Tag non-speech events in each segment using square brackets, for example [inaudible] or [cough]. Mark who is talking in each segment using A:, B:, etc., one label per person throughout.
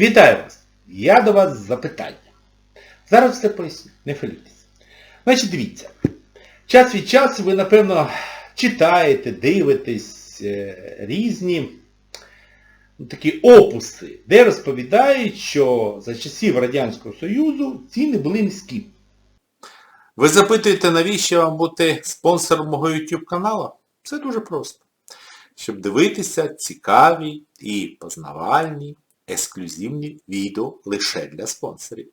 A: Вітаю вас! Я до вас з запитанням. Зараз все поясню, не хвилюйтесь. Значить, дивіться. Час від часу ви, напевно, читаєте, дивитесь е, різні ну, такі опуси, де розповідають, що за часів Радянського Союзу ціни були низькі.
B: Ви запитуєте, навіщо вам бути спонсором мого YouTube каналу? Це дуже просто. Щоб дивитися цікаві і познавальні, ексклюзивні відео лише для спонсорів.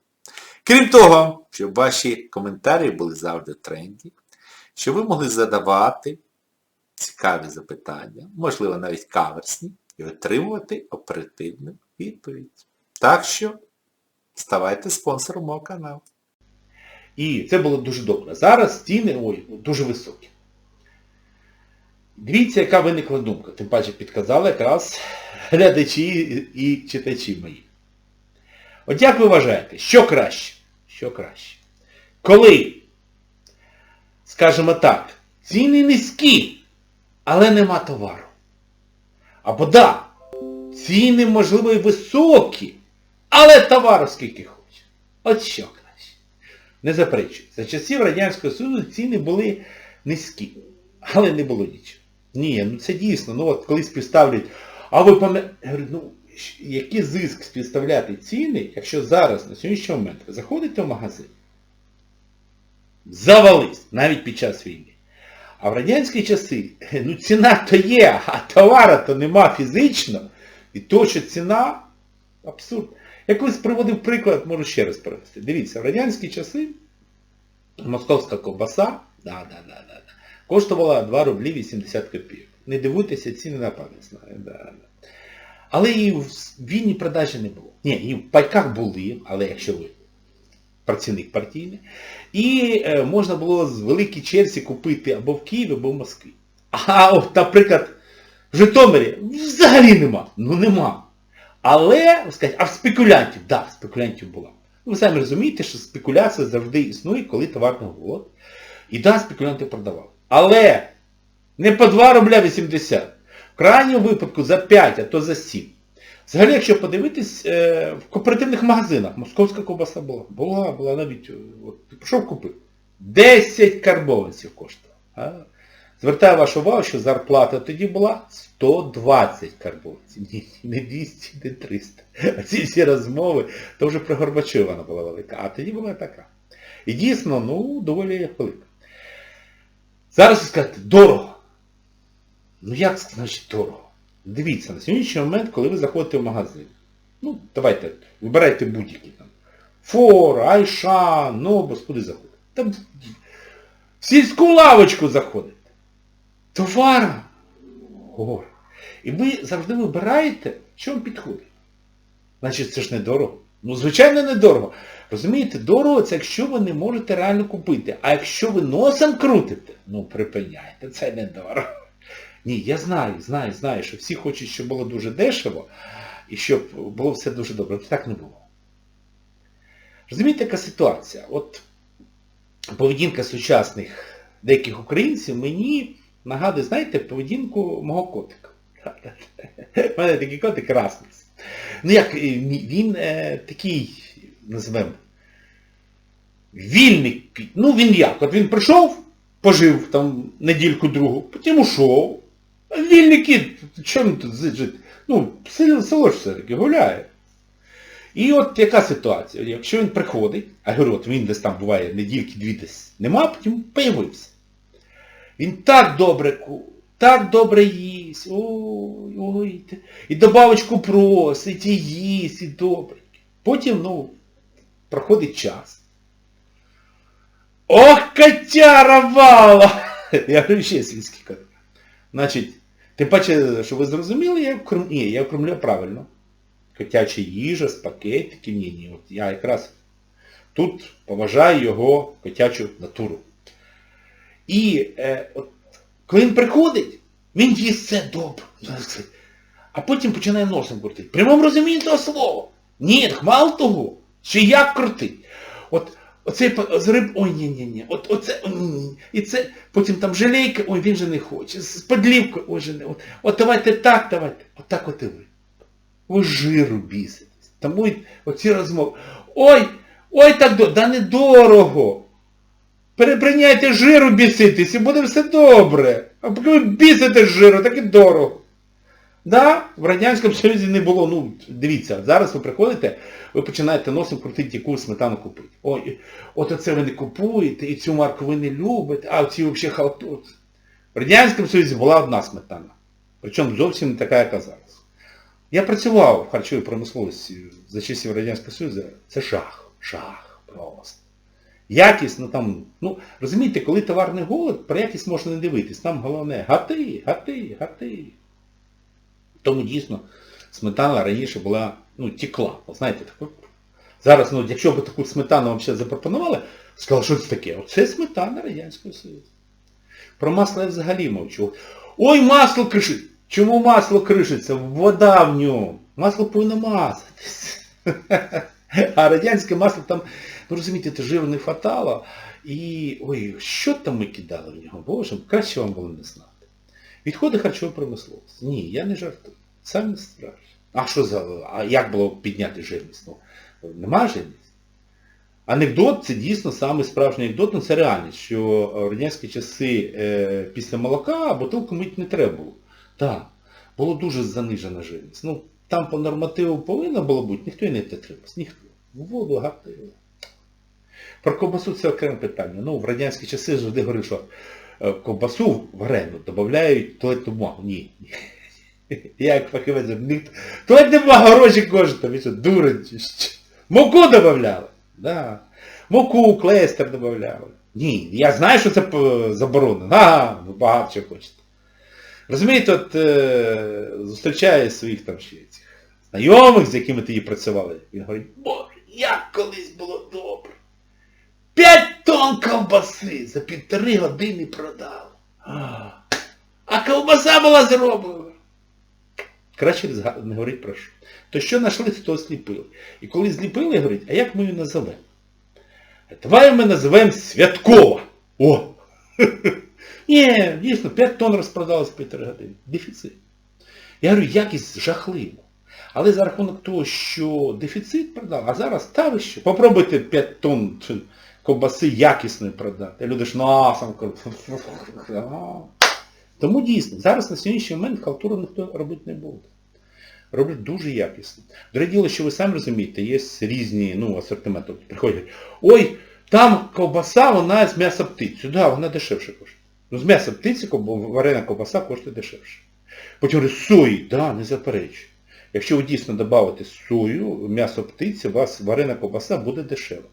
B: Крім того, щоб ваші коментарі були завжди тренді, щоб ви могли задавати цікаві запитання, можливо навіть каверсні, і отримувати оперативну відповідь. Так що ставайте спонсором мого каналу.
A: І це було дуже добре. Зараз ціни ой, дуже високі. Дивіться, яка виникла думка. Тим паче підказали якраз глядачі і читачі мої. От як ви вважаєте, що краще? Що краще? Коли, скажімо так, ціни низькі, але нема товару. Або да, ціни, можливо, і високі, але товару скільки хоче. От що краще. Не заперечую. За часів Радянського Союзу ціни були низькі, але не було нічого. Ні, ну це дійсно, ну от коли співставлять, а ви пам'ятаєте, ну, який зиск співставляти ціни, якщо зараз, на сьогоднішній момент, ви заходите в магазин, завались, навіть під час війни. А в радянські часи, [laughs] ну ціна то є, а товара то нема фізично, і то, що ціна абсурд. Я колись приводив приклад, можу ще раз привести. Дивіться, в радянські часи московська ковбаса, да, да, да, да, коштувала 2 рублі 80 копійок. Не дивуйтеся, ціни на пам'ять знаю. Да. Але і в вільній продажі не було. Ні, і в пайках були, але якщо ви працівник партійний. І е, можна було з великій черзі купити або в Києві, або в Москві. А от, наприклад, в Житомирі взагалі нема. Ну нема. Але, сказати, а в спекулянтів, так, да, спекулянтів була. Ви самі розумієте, що спекуляція завжди існує, коли товар не голод. І да, спекулянти продавали. Але не по 2 рубля 80. В крайньому випадку за 5, а то за 7. Взагалі, якщо подивитись, е, в кооперативних магазинах московська ковбаса була. Була, була навіть, е, от, ти пішов купив. 10 карбованців коштував. Звертаю вашу увагу, що зарплата тоді була 120 карбованців. Ні, не 200, не 300. А ці всі розмови, то вже про Горбачова вона була велика. А тоді була така. І дійсно, ну, доволі велика. Зараз ви скажете, дорого. Ну як значить дорого? Дивіться, на сьогоднішній момент, коли ви заходите в магазин, ну, давайте, вибирайте будь-який там. Фор, Айша, Нобус, куди заходите? Там в сільську лавочку заходите. Товара. О. І ви завжди вибираєте, що вам підходить. Значить, це ж не дорого. Ну, звичайно, не дорого. Розумієте, дорого це якщо ви не можете реально купити. А якщо ви носом крутите, ну припиняйте, це не дорого. Ні, я знаю, знаю, знаю, що всі хочуть, щоб було дуже дешево і щоб було все дуже добре. Але так не було. Розумієте, яка ситуація? От поведінка сучасних деяких українців мені нагадує, знаєте, поведінку мого котика. [laughs] У мене такий котик Расмус. Ну як, е, він е, такий, називаємо, вільний. Ну він як? От він прийшов, пожив там недільку другу, потім ушов. Вільний кіт, чому тут жити? Ну, село, ж все-таки гуляє. І от яка ситуація? Якщо він приходить, а говорю, от він десь там буває недільки-дві десь нема, потім появився. Він так добре так добре їсть, ой, ой, і добавочку просить, і їсть, і добре. Потім, ну, проходить час. Ох, котяра вала! [laughs] Я говорю, ще сільський кот. Значить, тим паче, що ви зрозуміли, я вкром... Ні, я вкромлю правильно. Котяча їжа з пакетиків, ні, ні. От я якраз тут поважаю його котячу натуру. І е, от, коли він приходить, він їсть все добре. А потім починає носом крутити. Прямому розумінні того слова. Ні, мало того, ще як крутить. От оцей з риб, ой, ні, ні, ні. От оце, ой, ні, ні. І це, потім там желейка, ой, він же не хоче. З подлівкою, ой, же не. От, от давайте так, давайте. От так от і ви. Ви жиру біситесь. Тому оці розмови. Ой, ой, так до... да недорого. Переприняйте жиру біситись і буде все добре. А поки ви бісите жиру, так і дорого. Да, в Радянському Союзі не було, ну, дивіться, зараз ви приходите, ви починаєте носом крутити, яку сметану купити. Ой, от оце ви не купуєте, і цю марку ви не любите, а ці взагалі халтур. В Радянському Союзі була одна сметана. Причому зовсім не така, яка зараз. Я працював в харчовій промисловості за часів Радянського Союзу. Це жах. Жах просто. Якість, ну там, ну, розумієте, коли товарний голод, про якість можна не дивитись. Там головне гати, гати, гати. Тому дійсно сметана раніше була, ну, текла. Знаєте, таку. Зараз, ну, якщо б таку сметану вам ще запропонували, сказали, що це таке? Оце сметана Радянського Союзу. Про масло я взагалі мовчу. Ой, масло кришить! Чому масло кришиться? Вода в ньому. Масло повинно мазатись. [laughs] А радянське масло там, ну розумієте, це жиру не хватало. І ой, що там ми кидали в нього? Боже, краще вам було не знати. Відходи харчової промисловості. Ні, я не жартую. Самі страшно. А що за. А як було підняти жирність? Ну, нема жирність. Анекдот це дійсно саме справжній анекдот, ну це реальність, що в радянські часи е, після молока бутилку мити не треба було. Так, було дуже занижена жирність. Ну, там по нормативу повинно було бути, ніхто і не дотримався, ніхто. Воду гатили. Про ковбасу це окреме питання. Ну, в радянські часи завжди говорив, що е, ковбасу варену додають туалетну бумагу. Ні. [laughs] Я як фахівець, туалетна бумага гроші коштує, ви що, дурень? Муку додавали. Да. Муку, клейстер додавали. Ні, я знаю, що це е, заборонено. Ага, ви багато чого хочете. Розумієте, от е, зустрічаю своїх там ще цих знайомих, з якими тоді працювали. Він говорить, боже, як колись було добре. П'ять тонн ковбаси за півтори години продав. А, а ковбаса була зроблена. Краще не говорить про що. То що знайшли, то зліпили. І коли зліпили, говорить, а як ми її назовемо? Давай ми називаємо Святкова. О! [laughs] Ні, дійсно, 5 тонн розпродалось в півтори години. Дефіцит. Я говорю, якість жахлива. Але за рахунок того, що дефіцит продав, а зараз та ви що? Попробуйте 5 тонн ковбаси якісної продати. Люди ж носом кажуть. [laughs] Тому дійсно, зараз на сьогоднішній момент халтуру ніхто робити не буде. Роблять дуже якісно. Друге діло, що ви самі розумієте, є різні ну, асортименти. Приходять, ой, там ковбаса, вона з м'яса птиці. Да, вона дешевше коштує. Ну, з м'яса птиці варена ковбаса коштує дешевше. Потім говорять, сої, да, не заперечую. Якщо ви дійсно додавите сою, м'ясо птиці, у вас варена ковбаса буде дешева.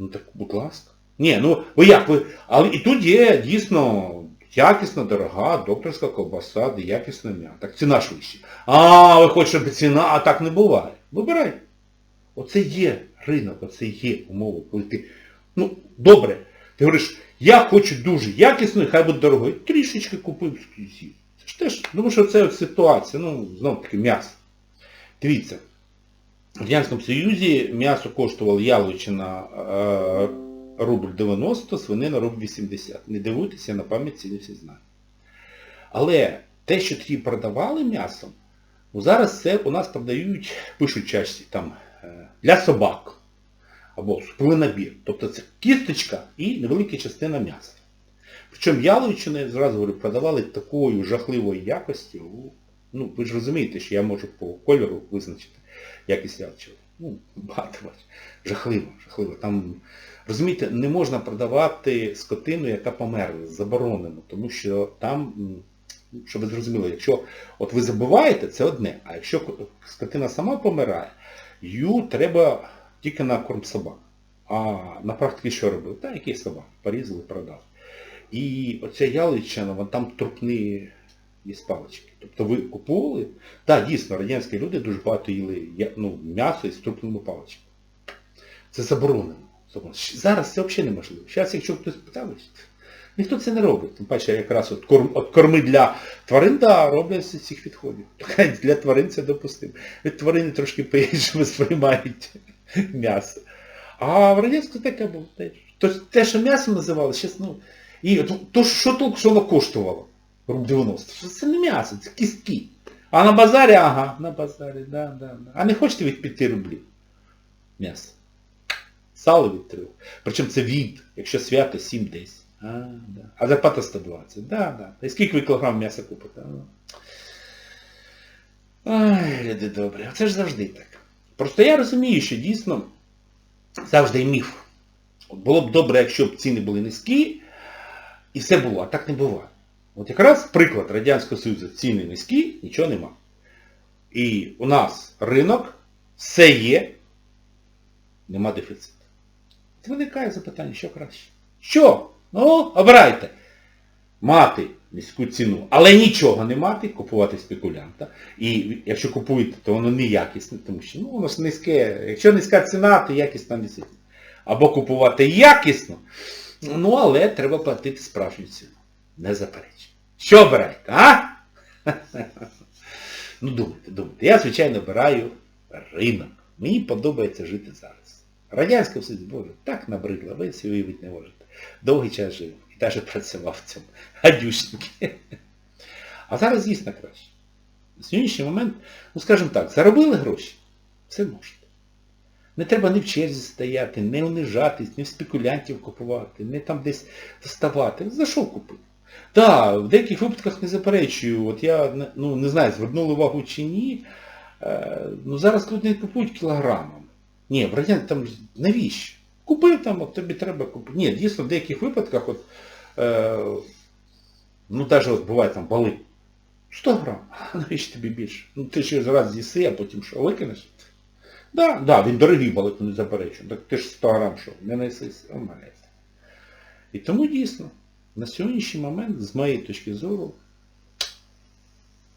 A: Ну так, будь ласка. Ні, ну ви як ви. Але і тут є дійсно якісна, дорога, докторська ковбаса, де якісне м'ясо. Так ціна вища. А, ви хочете, ціна, а так не буває. Вибирайте. Оце є ринок, оце є умови, коли ти. Ну, добре. Ти говориш, я хочу дуже якісно, хай буде дорогою. Трішечки купив. Це ж теж, тому що це ситуація, ну, знов таки, м'ясо. Дивіться, в Радянському Союзі м'ясо коштувало яловичина е, рубль 90, свинина рубль 80. Не дивуйтеся, на пам'ять ціни всі знають. Але те, що тоді продавали м'ясом, ну зараз це у нас продають, пишуть часті там, е, для собак. Або набір. Тобто це кісточка і невелика частина м'яса. Причому яловичину, я зразу говорю, продавали такою жахливої якості. Ну, ви ж розумієте, що я можу по кольору визначити якість яловичини. Ну, багато бачу. Жахливо, жахливо. Там, розумієте, не можна продавати скотину, яка померла, заборонено, тому що там, щоб ви зрозуміли, якщо от ви забуваєте, це одне, а якщо скотина сама помирає, її треба тільки на корм собак. А на практиці що робив? Та який собак? Порізали, продав. І оця яловичина, вон там трупні є палички. Тобто ви купували, так, дійсно, радянські люди дуже багато їли ну, м'ясо із трупними паличками. Це заборонено. Зараз це взагалі неможливо. Зараз, якщо хтось питав, ніхто це не робить. Тим паче, якраз от, корм, от корми для тварин, да, роблять з цих відходів. [laughs] Для тварин це допустимо. Від тварини трошки по-іншому [laughs] сприймають [laughs] м'ясо. А в радянську таке було те, що м'ясо називали, зараз, ну, і то, що толку, що воно коштувало? Руб 90. Що Це не м'ясо, це кістки. А на базарі, ага, на базарі, да, да, да. А не хочете від 5 рублів? М'ясо. Сало від 3. Причому це від, якщо свято 7-10. А, да. а зарплата 120. Да, да. І скільки ви кілограм м'яса купите? Ай, люди добрі, це ж завжди так. Просто я розумію, що дійсно завжди міф. Було б добре, якщо б ціни були низькі, і все було, а так не буває. От якраз приклад Радянського Союзу, ціни низькі, нічого нема. І у нас ринок, все є, нема дефіциту. От виникає запитання, що краще? Що? Ну, обирайте. Мати низьку ціну, але нічого не мати, купувати спекулянта. І якщо купуєте, то воно не якісне, тому що ну, воно ж низьке. Якщо низька ціна, то якісна не сильно. Або купувати якісно, ну але треба платити справжню ціну. Не заперечуй. Що обираєте, а? [laughs] Ну думайте, думайте. Я, звичайно, обираю ринок. Мені подобається жити зараз. Радянська Союз, боже, так набридло, ви собі уявити не можете. Довгий час жив. І навіть працював в цьому. Гадюшники. А зараз дійсно краще. На сьогоднішній момент, ну скажімо так, заробили гроші, все можете. Не треба ні в черзі стояти, не унижатись, ні в спекулянтів купувати, не там десь доставати. За що купити? Так, в деяких випадках не заперечую. От я ну, не знаю, звернули увагу чи ні. Е, ну зараз люди не купують кілограмами. Ні, в радянському там навіщо? Купив там, от тобі треба купити. Ні, дійсно в деяких випадках, от, е, ну навіть от буває там бали. 100 грам, [laughs] а навіщо тобі більше? Ну ти ж раз з'їси, а потім що, викинеш? Да, да, він дорогий балик, не заперечую. Так ти ж 100 грам що, не несись, омаляйся. І тому дійсно, на сьогоднішній момент, з моєї точки зору,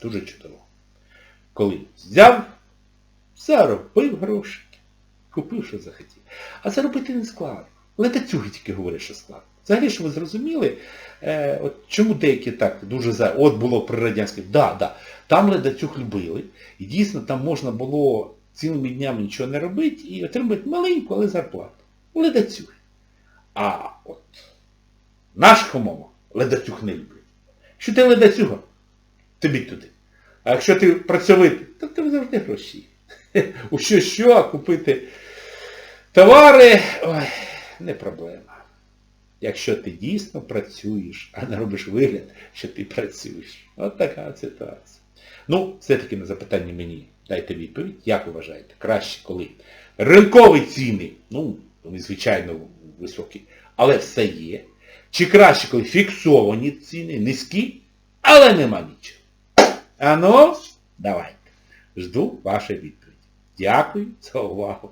A: дуже чудово. Коли взяв, заробив грошики, купив, що захотів. А заробити не складно. Ледацюги тільки говорять, що складно. Взагалі, що ви зрозуміли, е, от чому деякі так дуже за... От було при радянських, да, да, там ледацюг любили, і дійсно там можна було цілими днями нічого не робити і отримати маленьку, але зарплату. Ледацюги. А от наших умовах ледацюг не люблять. Якщо ти ледацюга, тобі туди. А якщо ти працьовитий, то ти завжди гроші. [laughs] У що що, а купити товари, ой, не проблема. Якщо ти дійсно працюєш, а не робиш вигляд, що ти працюєш. От така ситуація. Ну, все-таки на запитання мені дайте відповідь, як вважаєте, краще, коли ринкові ціни, ну, вони звичайно високі, але все є. Чи краще, коли фіксовані ціни, низькі, але нема нічого. А ну, давайте. Жду вашої відповіді. Дякую за увагу.